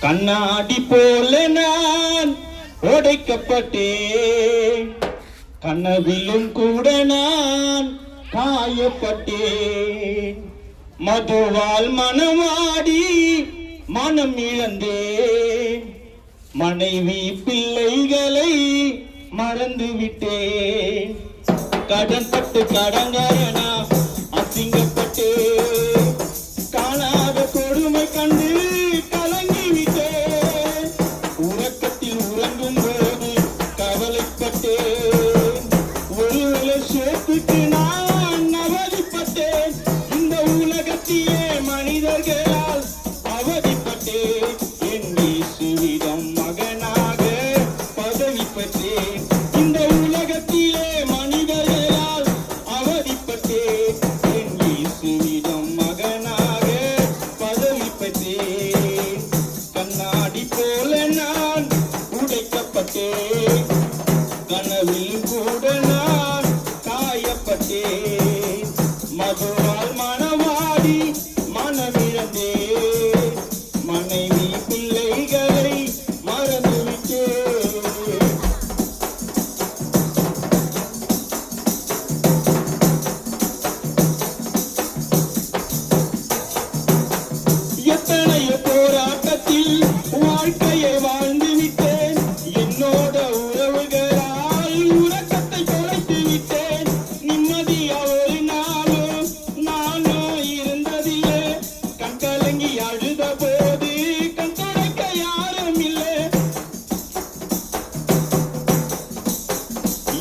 கண்ணாடி போல நான் உடைக்கப்பட்டேன். கனவிலும் கூட நான் காயப்பட்டேன். மதுவால் மனமாடி மனம் இழந்தேன். மனைவி பிள்ளைகளை மறந்து விட்டேன் கடன் பட்டு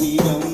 வீரம்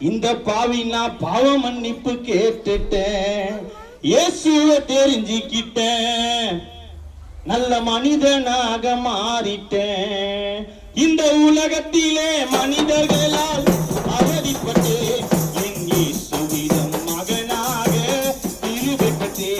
இந்த பாவி நான் பாவ மன்னிப்பு கேட்டுட்டேன். இயேசுவ தெரிஞ்சுக்கிட்டேன். நல்ல மனிதனாக மாறிட்டேன். இந்த உலகத்திலே மனிதர்களால் அவதிப்பட்டு எங்கே சுவிதம் மகனாக திருவெட்டே